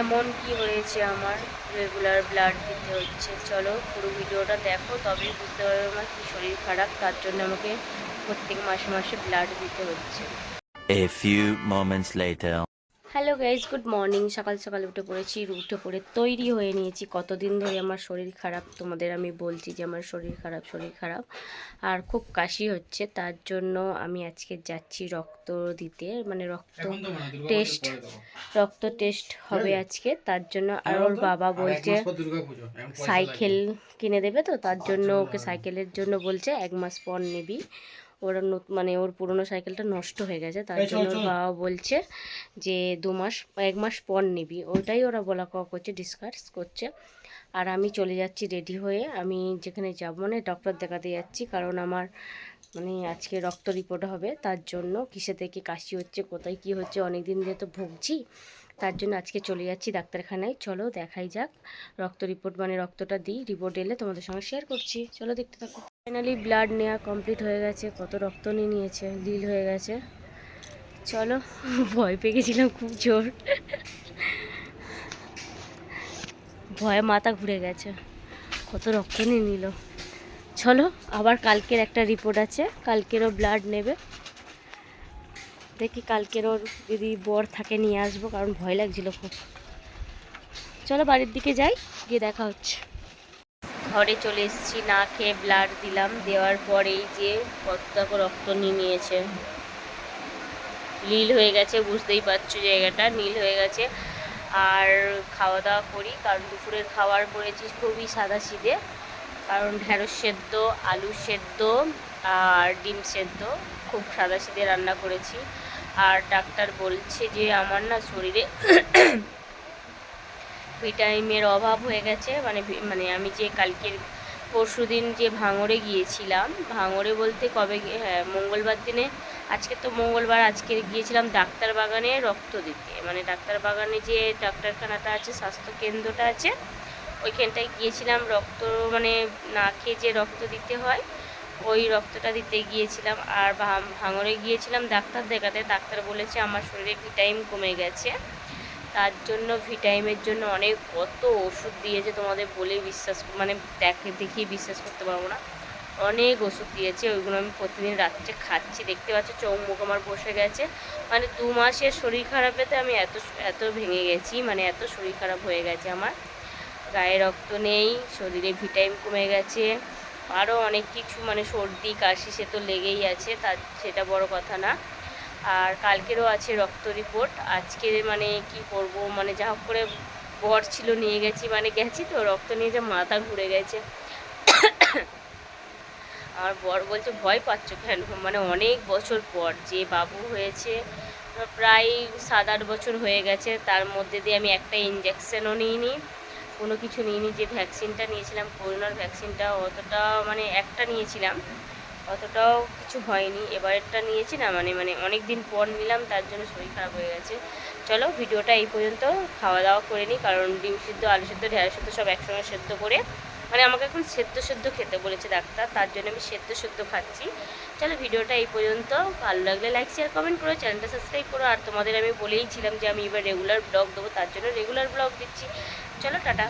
এমন কি হয়েছে আমার? রেগুলার ব্লাড দিতে হচ্ছে। চলো পুরো ভিডিওটা দেখো তবেই বুঝতে পারবে আমার কি শরীর খারাপ। তার জন্য আমাকে প্রত্যেক মাসে মাসে ব্লাড দিতে হচ্ছে। A few moments later. Hello guys good morning সকাল সকাল উঠে পড়েছি উঠে পড়ে তৈরি হয়ে নিয়েছি। কতদিন ধরে আমার শরীর খারাপ? তোমাদের আমি বলছি যে আমার শরীর খারাপ শরীর খারাপ। আর খুব কাশি হচ্ছে তার জন্য আমি আজকে যাচ্ছি রক্ত দিতে। মানে রক্ত টেস্ট রক্ত টেস্ট হবে আজকে। তার জন্য আর ওর বাবা বলছে সাইকেল কিনে দেবে তো তার জন্য ওকে সাইকেলের জন্য বলছে এক মাস পর নিবি। ওর মানে ওর পুরনো সাইকেলটা নষ্ট হয়ে গেছে তার জন্য ওর বাবা বলছে যে দু মাস এক মাস পর নিবি। ওটাই ওরা বলা কওয়া করছে ডিসকাস করছে। আর আমি চলে যাচ্ছি রেডি হয়ে। আমি যেখানে যাব মানে ডক্টর দেখাতে যাচ্ছি কারণ আমার মানে আজকে রক্ত রিপোর্ট হবে, তার জন্য কিসে থেকে কাশি হচ্ছে, কোথায় কি হচ্ছে অনেক দিন যেহেতু ভুগছি, তার জন্য আজকে চলে যাচ্ছি ডাক্তারখানায়। চলো দেখাই যাক, রক্ত রিপোর্ট মানে রক্তটা দিই রিপোর্ট এলে তোমাদের সঙ্গে শেয়ার করছি। চলো দেখতে থাকো। ফাইনালি ব্লাড নেওয়া কমপ্লিট হয়ে গেছে, কত রক্ত নিয়ে নিয়েছে, লীল হয়ে গেছে। চলো, ভয় পেয়ে গেছিলাম খুব জোর। ভয়ে মাথা ঘুরে গেছে, কত রক্ত নিয়ে নিল। চলো, আবার কালকের একটা রিপোর্ট আছে। কালকেরও ব্লাড নেবে। দেখি কালকের ওর যদি বর থাকে নিয়ে আসব, কারণ ভয় লাগছিল খুব। চলো বাড়ির দিকে যাই, গিয়ে দেখা হচ্ছে। ঘরে চলে এসেছি, না খেয়ে ব্লাড দিলাম। দেওয়ার পরেই যে কত দেখো রক্ত নিয়ে নিয়েছে। নীল হয়ে গেছে, বুঝতেই পারছ জায়গাটা, নীল হয়ে গেছে। আর খাওয়া দাওয়া করি, কারণ দুপুরের খাবার করেছি খুবই সাদা সিদে কারণ ঢেঁড়স সেদ্ধ, আলু সেদ্ধ আর ডিম সেদ্ধ খুব সাদা সিদে রান্না করেছি। আর ডাক্তার বলছে যে আমার না শরীরে ভিটামিনের অভাব হয়ে গেছে। মানে মানে আমি যে কালকের পরশু দিন যে ভাঙড়ে গিয়েছিলাম, ভাঙড়ে বলতে কবে হ্যাঁ মঙ্গলবার দিনে, আজকে তো মঙ্গলবার, আজকে গিয়েছিলাম ডাক্তার বাগানে রক্ত দিতে। মানে ডাক্তার বাগানে যে ডাক্তারখানাটা আছে, স্বাস্থ্য কেন্দ্রটা আছে ওইখানটায় গিয়েছিলাম রক্ত মানে না খেয়ে যে রক্ত দিতে হয়, ওই রক্তটা দিতে গিয়েছিলাম। আর ভা- ভাঙড়ে গিয়েছিলাম, ডাক্তার দেখাতে। ডাক্তার বলেছে আমার শরীরে ভিটামিন কমে গেছে। তার জন্য ভিটামিনের জন্য অনেক কত ওষুধ দিয়েছে তোমাদের বলে বিশ্বাস মানে দেখে, দেখিয়ে বিশ্বাস করতে পারব না। অনেক ওষুধ দিয়েছে, ওইগুলো আমি প্রতিদিন রাত্রে খাচ্ছি। দেখতে পাচ্ছি চোখ মুখ আমার বসে গেছে। মানে দু মাসের শরীর খারাপেতে আমি এত এত ভেঙে গেছি মানে এত শরীর খারাপ হয়ে গেছে আমার। গায়ে রক্ত নেই, শরীরে ভিটামিন কমে গেছে আরও অনেক কিছু মানে সর্দি, কাশি সে তো লেগেই আছে তার সেটা বড় কথা না। আর কালকেরও আছে রক্ত রিপোর্ট আজকে মানে কি করব মানে যা হোক করে বর ছিল, নিয়ে গেছি মানে গেছি তো, রক্ত নিয়ে যে মাথা ঘুরে গেছে। আর বর বলছে, ভয় পাচ্ছ কেন? মানে অনেক বছর পর, যে বাবু হয়েছে, প্রায় সাত আট বছর হয়ে গেছে, তার মধ্যে দিয়ে আমি একটা ইঞ্জেকশনও নিইনি। কোনো কিছু নিইনি, যে ভ্যাকসিনটা নিয়েছিলাম, করোনার ভ্যাকসিনটা অতটা মানে একটা নিয়েছিলাম, অতটাও কিছু হয়নি। এবারেরটা নিয়েছি না মানে মানে অনেক দিন পর নিলাম, তার জন্য শরীর খারাপ হয়ে গেছে। চলো, ভিডিওটা এই পর্যন্ত খাওয়া দাওয়া করে নিই, কারণ ডিম সিদ্ধ, আলু সিদ্ধ ঢেঁড়া সিদ্ধ সব একসঙ্গে সেদ্ধ করে মানে আমাকে এখন সেদ্ধ সেদ্ধ খেতে বলেছে ডাক্তার, তার জন্য আমি সেদ্ধ সেদ্ধ খাচ্ছি। চলো ভিডিওটা এই পর্যন্ত। ভালো লাগলে লাইক শেয়ার কমেন্ট করো চ্যানেলটা সাবস্ক্রাইব করো। আর তোমাদের আমি বলেইছিলাম যে আমি এবার রেগুলার ব্লগ দেবো, তার জন্য রেগুলার ব্লগ দিচ্ছি। চলো টাটা।